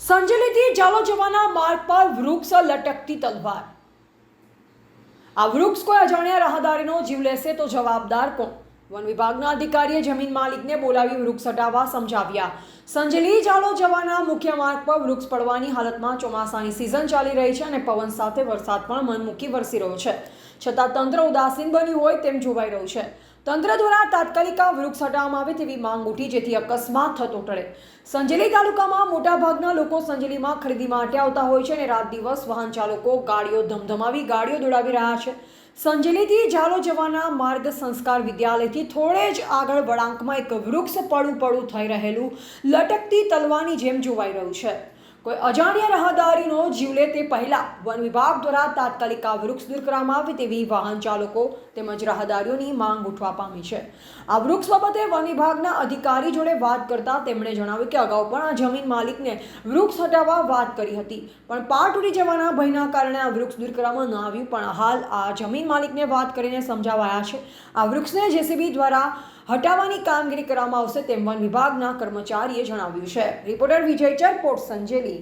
સંજેલીથી જાલો જવાના માર્ગ પર વૃક્ષ લટકતી તલવાર. આ વૃક્ષ કોઈ અજાણ્યા રાહદારીનો જીવ લેશે તો જવાબદાર કોણ? વન વિભાગના અધિકારીએ જમીન માલિકને બોલાવી વૃક્ષ હટાવવા સમજાવ્યા. સંજલી જાલો જવાના મુખ્ય માર્ગ પર વૃક્ષ પડવાની હાલતમાં ચોમાસાની સિઝન ચાલી રહી છે અને પવન સાથે વરસાદ પણ મનમૂકી વરસી રહ્યો છે. છતાં તંત્ર ઉદાસીન બન્યું હોય તેમ જોવાઈ રહ્યું છે. તંત્ર દ્વારા તાત્કાલિક વૃક્ષ હટાવવામાં આવે તેવી માંગ ઉઠી જેથી અકસ્માત થતો ટળે. સંજેલી તાલુકામાં મોટાભાગના લોકો સંજેલીમાં ખરીદી માટે આવતા હોય છે અને રાત દિવસ વાહન ચાલકો ગાડીઓ ધમધમાવી ગાડીઓ દોડાવી રહ્યા છે. સંજેલીથી ઝાલો જવાના માર્ગ સંસ્કાર વિદ્યાલયથી થોડે જ આગળ વળાંકમાં એક વૃક્ષ પડું પડું થઈ રહેલું લટકતી તલવાની જેમ જોવાઈ રહ્યું છે. કોઈ અજાણ્યા રાહદારીનો જીવ લે તે પહેલાં વન વિભાગ દ્વારા તાત્કાલિક આ વૃક્ષ દૂર કરવામાં આવે તેવી વાહન ચાલકો તેમજ રાહદારીઓની માંગ ઉઠવા પામી છે. આ વૃક્ષ બાબતે વન વિભાગના અધિકારી જોડે વાત કરતા તેમણે જણાવ્યું કે અગાઉ પણ આ જમીન માલિકને વૃક્ષ હટાવવા વાત કરી હતી. પણ પાટ ઉડી જવાના ભયના કારણે આ વૃક્ષ દૂર કરવામાં ન આવ્યું, પણ હાલ આ જમીન માલિકને વાત કરીને સમજાવાયા છે. આ વૃક્ષને જેસીબી દ્વારા હટાવવાની કામગીરી કરવામાં આવશે તેમ વન વિભાગના કર્મચારીએ જણાવ્યું છે. રિપોર્ટર વિજય ચરપોટ સંજેલી.